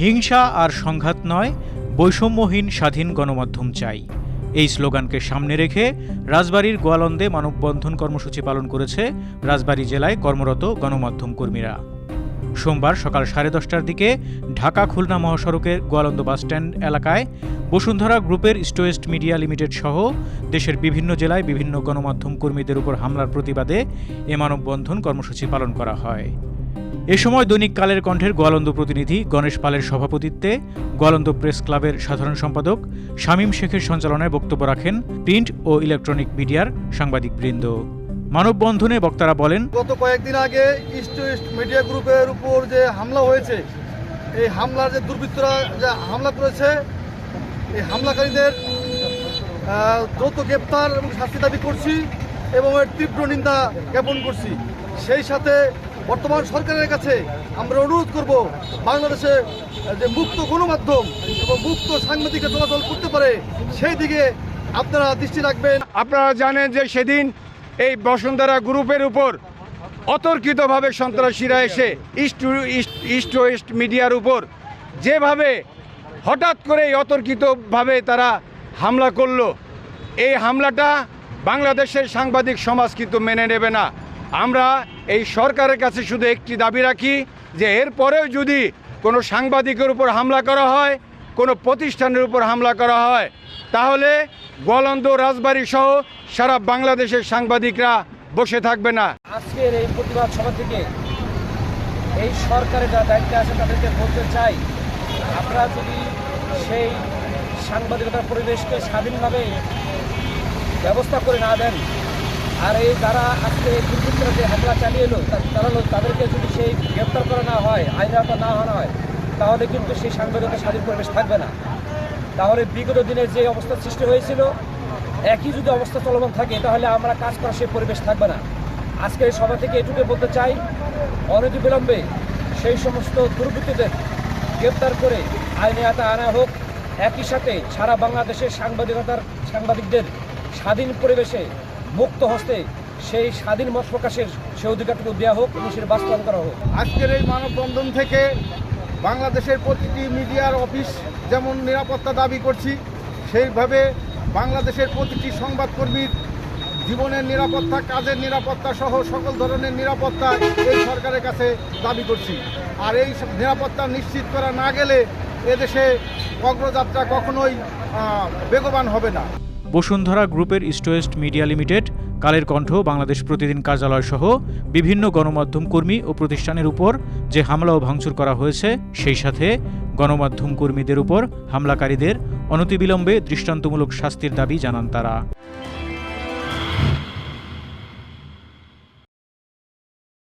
হিংসা আর সংঘাত নয়, বৈষম্যহীন স্বাধীন গণমাধ্যম চাই। এই স্লোগানকে সামনে রেখে রাজবাড়ির গোয়ালন্দে মানববন্ধন কর্মসূচি পালন করেছে রাজবাড়ী জেলায় কর্মরত গণমাধ্যম কর্মীরা। সোমবার সকাল সাড়ে দশটার দিকে ঢাকা খুলনা মহাসড়কের গোয়ালন্দ বাসস্ট্যান্ড এলাকায় বসুন্ধরা গ্রুপের স্টোয়েস্ট মিডিয়া লিমিটেড সহ দেশের বিভিন্ন জেলায় বিভিন্ন গণমাধ্যম কর্মীদের উপর হামলার প্রতিবাদে এ মানববন্ধন কর্মসূচি পালন করা হয়। এ সময় দৈনিক কালের কণ্ঠের গোয়ালন্দ প্রতিনিধি গণেশ পালের সভাপতিত্বে গোয়ালন্দ প্রেস ক্লাবের সাধারণ সম্পাদক শামীম শেখের সঞ্চালনায় বক্তব্য রাখেন প্রিন্ট ও ইলেকট্রনিক মিডিয়ার সাংবাদিকবৃন্দ। মানববন্ধনে বক্তারা বলেন, গত কয়েকদিন আগে ইস্ট ওয়েস্ট মিডিয়া গ্রুপের উপর যে হামলা হয়েছে, এই হামলার যে দুর্বৃত্তরা যে হামলা করেছে, এই হামলাকারীদের দ্রুত গ্রেপ্তার এবং শাস্তি দাবি করছি এবং এর তীব্র নিন্দা জ্ঞাপন করছি। সেই সাথে বর্তমান সরকারের কাছে আমরা অনুরোধ করব বাংলাদেশে যে মুক্ত গণমাধ্যম এবং মুক্ত সাংবাদিকরা চলাচল করতে পারে, সেই দিকে আপনারা দৃষ্টি রাখবেন। আপনারা জানেন যে সেদিন এই বসুন্ধরা গ্রুপের উপর অতর্কিতভাবে সন্ত্রাসীরা এসে east to- east east west মিডিয়ার উপর যেভাবে হঠাৎ করেই অতর্কিতভাবে তারা হামলা করল, এই হামলাটা বাংলাদেশের সাংবাদিক সমাজ কিন্তু মেনে নেবে না। আমরা এই সরকারের কাছে শুধু একটি দাবি রাখি যে এরপরেও যদি কোনো সাংবাদিকের উপর হামলা করা হয়, কোনো প্রতিষ্ঠানের উপর হামলা করা হয়, তাহলে গোয়ালন্দ, রাজবাড়ি সহ সারা বাংলাদেশের সাংবাদিকরা বসে থাকবে না। আজকের এই প্রতিবাদ সভা থেকে এই সরকারের যারা দায়িত্বে আছে তাদেরকে বলতে চাই, আপনারা যদি সেই সাংবাদিকতার পরিবেশকে স্বাধীনভাবে ব্যবস্থা করে না দেন আর এই যারা আজকে যে হামলা চালিয়ে এলো চালালো তাদেরকে যদি সেই গ্রেপ্তার করা না হয় আইনগত না হওয়া হয়, তাহলে কিন্তু সেই সাংবাদিকতার স্বাধীন পরিবেশ থাকবে না। তাহলে বিগত দিনের যে অবস্থা সৃষ্টি হয়েছিল, একই যদি অবস্থা চলমান থাকে, তাহলে আমরা কাজ করার সেই পরিবেশ থাকবে না। আজকে সভা থেকে এটুকু বলতে চাই, অনতিবিলম্বে সেই সমস্ত দুর্বৃত্তদের গ্রেপ্তার করে আইনে আতা আনা হোক। একই সাথে সারা বাংলাদেশের সাংবাদিকতার সাংবাদিকদের স্বাধীন পরিবেশে মুক্ত হস্তে সেই স্বাধীন মত প্রকাশের সে অধিকারটুকু দেওয়া হোক এবং সেটা বাস্তবায়ন করা হোক। আজকের এই মানববন্ধন থেকে বাংলাদেশের প্রতিটি মিডিয়ার অফিস যেমন নিরাপত্তা দাবি করছি, সেইভাবে বাংলাদেশের প্রতিটি সংবাদকর্মীর জীবনের নিরাপত্তা, কাজের নিরাপত্তা সহ সকল ধরনের নিরাপত্তা এই সরকারের কাছে দাবি করছি। আর এই নিরাপত্তা নিশ্চিত করা না গেলে এদেশে অগ্রযাত্রা কখনোই বেগবান হবে না। বসুন্ধরা গ্রুপের ইস্টোয়েস্ট মিডিয়া লিমিটেড, কালের কণ্ঠ বাংলাদেশ প্রতিদিন কার্যালয় সহ বিভিন্ন গণমাধ্যম কর্মী ও প্রতিষ্ঠানের উপর যে হামলা ও ভাঙচুর করা হয়েছে, সেই সাথে গণমাধ্যম কর্মীদের উপর হামলাকারীদের অনতিবিলম্বে দৃষ্টান্তমূলক শাস্তির দাবি জানান তারা।